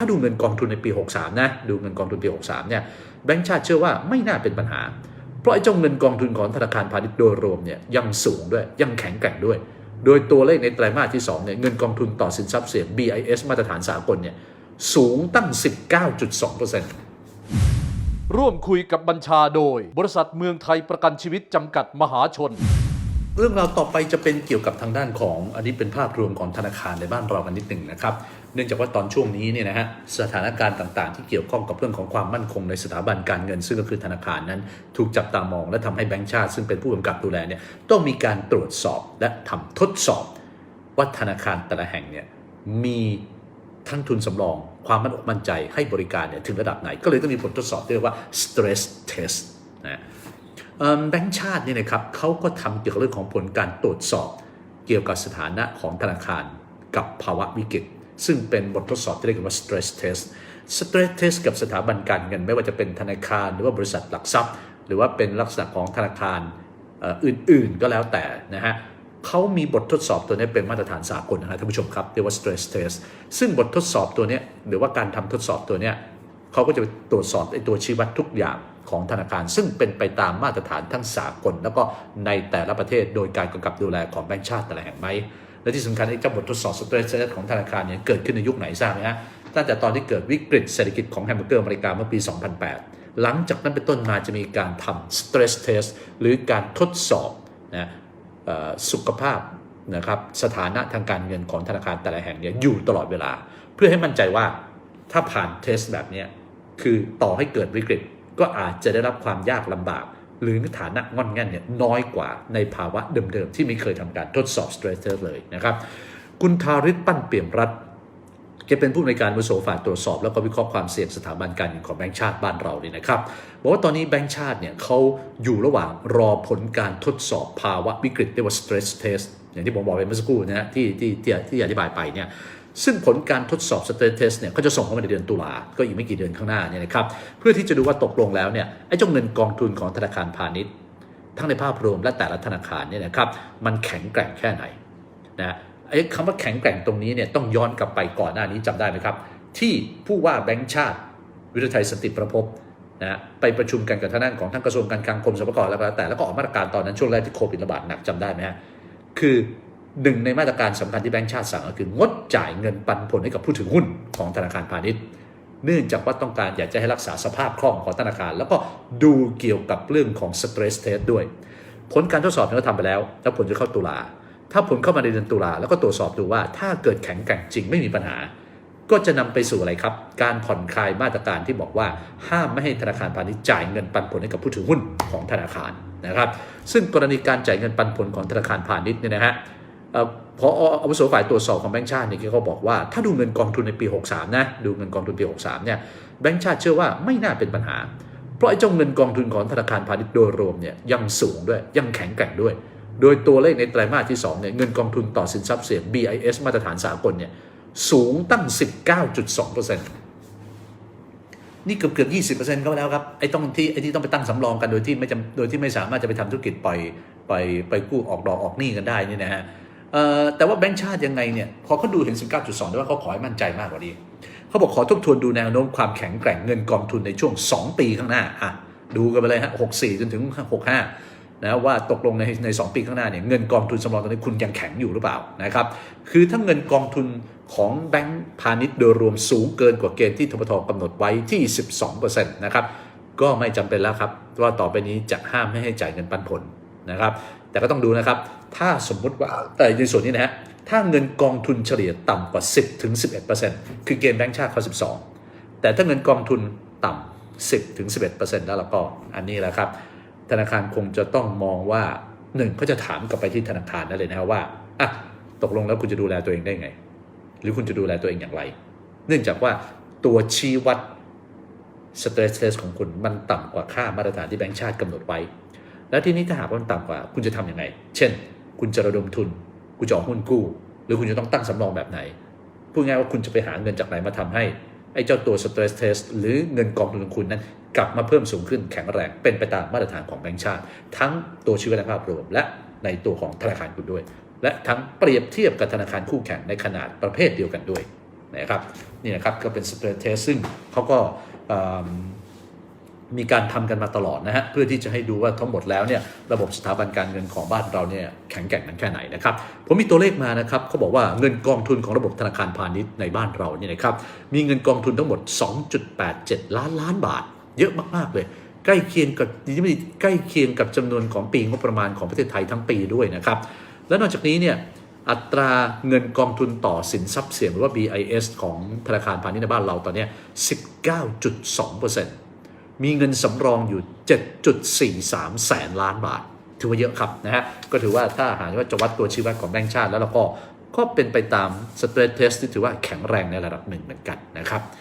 ถ้าดูเงินกองทุนในปี 63 นะ ดูเงินกองทุนปี 63 เนี่ย แบงก์ชาติเชื่อว่าไม่น่าเป็นปัญหา เพราะไอ้เจ้าเงินกองทุนของธนาคารพาณิชย์โดยรวมเนี่ยยังสูงด้วย ยังแข็งแกร่งด้วย โดยตัวเลขในไตรมาสที่ 2 เนี่ย เงินกองทุนต่อสินทรัพย์เสี่ยง BIS มาตรฐานสากลเนี่ย สูงตั้ง 19.2%ร่วมคุยกับบัญชาโดย บริษัทเมืองไทยประกันชีวิตจำกัดมหาชนเรื่องราวต่อไปจะเป็นเกี่ยวกับทางด้านของ อันนี้เป็นภาพรวมของธนาคารในบ้านเรากันนิดหนึ่งนะครับ เนื่องจากว่าตอนช่วงนี้เนี่ยนะฮะสถานการณ์ต่างๆ ที่เกี่ยวข้องกับเรื่องของความมั่นคงในสถาบันการเงิน ซึ่งก็คือธนาคารนั้น ถูกจับตามองและทำให้แบงก์ชาติ ซึ่งเป็นผู้กำกับดูแลเนี่ยต้องมีการตรวจสอบและทำทดสอบ ว่าธนาคารแต่ละแห่งเนี่ยมีทั้งทุนสำรอง ความมั่นอกมั่นใจให้บริการเนี่ยถึงระดับไหน ก็เลยต้องมีบททดสอบที่เรียกว่า stress test นะแบงก์ชาติเนี่ยนะครับเขาก็ทำเกี่ยวกับเรื่องของผลการตรวจสอบ เกี่ยวกับสถานะของธนาคารกับภาวะวิกฤต ซึ่งเป็นบททดสอบที่เรียกว่า stress test stress test กับสถาบันการเงิน ไม่ว่าจะเป็นธนาคารหรือว่าบริษัทหลักทรัพย์ หรือว่าเป็นลักษณะของธนาคารอื่นๆก็แล้วแต่นะฮะเขามีบททดสอบตัวนี้เป็นมาตรฐานสากลนะครับท่านผู้ชมครับเรียกว่า stress test ซึ่งบททดสอบตัวนี้หรือว่าการทำทดสอบตัวนี้เขาก็จะตรวจสอบไอ้ตัวชี้วัดทุกอย่างของธนาคาร ซึ่งเป็นไปตามมาตรฐานทั้งสากล แล้วก็ในแต่ละประเทศโดยการกำกับดูแลของแบงก์ชาติแต่ละแห่งไหม และที่สำคัญไอ้เจ้าบททดสอบสเตรสเซของธนาคารเนี่ยเกิดขึ้นในยุคไหนทราบไหมฮะตั้งแต่ตอนที่เกิดวิกฤตเศรษฐกิจของแฮมเบอร์เกอร์อเมริกาเมื่อปี 2008 หลังจากนั้นเป็นต้นมาจะมีการทำ stress test หรือการทดสอบนะสุขภาพนะครับสถานะทางการเงินของธนาคารแต่ละแห่งเนี่ยอยู่ตลอดเวลา เพื่อให้มั่นใจว่าถ้าผ่านเทสแบบนี้คือต่อให้เกิดวิกฤตก็อาจจะได้รับความยากลำบาก หรือฐานะงอนแง่นเนี่ยน้อยกว่าในภาวะเดิมๆ ที่ไม่เคยทำการทดสอบ stress test เลยนะครับ คุณทาริศปั้นเปี่ยมรัฐแกเป็นผู้ในการวุโสฝ่ายตรวจสอบ แล้วก็วิเคราะห์ความเสี่ยงสถาบันการเงินของแบงก์ชาติบ้านเราเนี่ยนะครับบอกว่าตอนนี้แบงก์ชาติเนี่ยเขาอยู่ระหว่างรอผลการทดสอบภาวะวิกฤตเรียกว่า stress test อย่างที่ผมบอกไปเมื่อสักครู่นะฮะที่ที่ที่ที่อธิบายไปเนี่ย ซึ่งผลการทดสอบ stress test เนี่ยก็จะส่งเข้ามาในเดือนตุลา ก็อีกไม่กี่เดือนข้างหน้าเนี่ยนะครับ เพื่อที่จะดูว่าตกลงแล้วเนี่ยไอ้เจ้าเงินกองทุนของธนาคารพาณิชย์ ทั้งในภาพรวมและแต่ละธนาคารเนี่ยนะครับมันแข็งแกร่งแค่ไหนนะไอ้คำว่าแข็งแกร่งตรงนี้เนี่ยต้องย้อนกลับไปก่อนหน้านี้จำได้ไหมครับ ที่ผู้ว่าแบงก์ชาติ วิทยาไทยสันติประพบนะไปประชุมกันกับทางด้านของทั้งกระทรวงการคลังกรมสรรพากรแล้วแล้วแต่แล้วก็ออกมาตรการตอนนั้นช่วงแรกที่โควิดระบาดหนักจำได้ไหมฮะคือ หนึ่งในมาตรการสำคัญที่แบงก์ชาติสั่งก็คืองดจ่ายเงินปันผลให้กับผู้ถือหุ้นของธนาคารพาณิชย์ เนื่องจากว่าต้องการอยากจะให้รักษาสภาพคล่องของธนาคาร แล้วก็ดูเกี่ยวกับเรื่องของ stress test ด้วย ผลการทดสอบเนี่ยเราทำไปแล้ว แล้วผลจะเข้าตุลา ถ้าผลเข้ามาในเดือนตุลาแล้วก็ตรวจสอบดูว่าถ้าเกิดแข็งแกร่งจริงไม่มีปัญหา ก็จะนำไปสู่อะไรครับ การผ่อนคลายมาตรการที่บอกว่า ห้ามไม่ให้ธนาคารพาณิชย์จ่ายเงินปันผลให้กับผู้ถือหุ้นของธนาคารนะครับ ซึ่งกรณีการจ่ายเงินปันผลของธนาคารพาณิชย์เนี่ยนะฮะ พออาวุโสฝ่ายตรวจสอบของแบงก์ชาติเนี่ยเขาบอกว่าถ้าดูเงินกองทุนในปี 63 นะ ดูเงินกองทุนปี 63 เนี่ยแบงก์ชาติเชื่อว่าไม่น่าเป็นปัญหา เพราะไอ้เจ้าเงินกองทุนของธนาคารพาณิชย์โดยรวมเนี่ยยังสูงด้วยยังแข็งแกร่งด้วย โดยตัวเลขในไตรมาสที่2เนี่ยเงินกองทุนต่อสินทรัพย์เสี่ยง BIS มาตรฐานสากลเนี่ยสูงตั้ง 19.2%นี่เกือบเกือบยี่สิบเปอร์เซ็นต์ก็แล้วครับไอ้ต้องที่ไอ้ที่ต้องไปตั้งสำรองกันโดยที่ไม่จำโดยที่ไม่สามารถจะไปทำธุรกิจปล่อยปล่อยไปกู้ออกดอกออกหนี้กันได้นี่นะฮะ แต่ว่าแบงก์ชาติยังไงเนี่ยพอเขาดูเห็น 19.2แต่ว่าเขาขอให้มั่นใจมากกว่านี้เขาบอกขอทบทวนดูแนวโน้มความแข็งแกร่งเงินกองทุนในช่วง 2 ปีข้างหน้าอะดูกันไปเลยฮะ64 จนถึง 65 นะว่าตกลงในใน2ปีข้างหน้าเนี่ยเงินกองทุนสำรองตอนนี้คุณยังแข็งอยู่หรือเปล่านะครับคือถ้าเงินกองทุนของแบงก์พาณิชย์โดยรวมสูงเกินกว่าเกณฑ์ที่ทบทกำหนดไว้ที่ 12%นะครับก็ไม่จำเป็นแล้วครับว่าต่อไปนี้จะห้ามไม่ให้จ่ายเงินปันผลนะครับ แต่ก็ต้องดูนะครับ ถ้าสมมุติว่าแต่ในส่วนนี้นะฮะถ้าเงินกองทุนเฉลี่ยต่ำกว่า 10ถึง11%คือเกณฑ์แบงก์ชาติเขา 12 แต่ถ้าเงินกองทุนต่ำ 10ถึง11%แล้วเราก็อันนี้แหละครับ ธนาคารคงจะต้องมองว่าหนึ่งเขาจะถามกลับไปที่ธนาคารนั่นเลยนะครับว่าอะตกลงแล้วคุณจะดูแลตัวเองได้ไง หรือคุณจะดูแลตัวเองอย่างไร เนื่องจากว่าตัวชี้วัด stress test ของคุณมันต่ำกว่าค่ามาตรฐานที่แบงก์ชาติกำหนดไว้ แล้วทีนี้ถ้าหากว่ามันต่ำกว่า คุณจะทำยังไง เช่น คุณจะระดมทุน คุณจะออกหุ้นกู้ หรือคุณจะต้องตั้งสำรองแบบไหน พูดง่ายว่าคุณจะไปหาเงินจากไหนมาทำให้ไอ้เจ้าตัว stress test หรือเงินกองทุนของคุณนั้น กลับมาเพิ่มสูงขึ้นแข็งแรงเป็นไปตามมาตรฐานของแบงก์ชาติ ทั้งตัวชีวิตภาพรวม และในตัวของธนาคารคุณด้วย และทั้งเปรียบเทียบกับธนาคารคู่แข่งในขนาดประเภทเดียวกันด้วยนะครับนี่นะครับก็เป็น stress test ซึ่งเขาก็ มีการทำกันมาตลอดนะฮะเพื่อที่จะให้ดูว่าทั้งหมดแล้วเนี่ยระบบสถาบันการเงินของบ้านเราเนี่ยแข็งแกร่งนั้นแค่ไหนนะครับผมมีตัวเลขมานะครับเขาบอกว่าเงินกองทุนของระบบธนาคารพาณิชย์ในบ้านเราเนี่ยนะครับมีเงินกองทุนทั้งหมด 2.87 ล้านล้านบาท เยอะมากๆเลยใกล้เคียงกับใกล้เคียงกับจำนวนของปีงบประมาณของประเทศไทยทั้งปีด้วยนะครับและนอกจากนี้เนี่ยอัตราเงินกองทุนต่อสินทรัพย์เสี่ยงหรือว่า BIS ของธนาคารพาณิชย์ในบ้านเราตอนนี้19.2% มีเงินสำรองอยู่ 7.43 แสนล้านบาท ถือว่าเยอะครับนะฮะ ก็ถือว่าถ้าหากว่าจะวัดตัวชี้วัดของแบงก์ชาติแล้วเราก็ก็เป็นไปตามสเตรทเทสที่ถือว่าแข็งแรงในระดับหนึ่งเหมือนกันนะครับ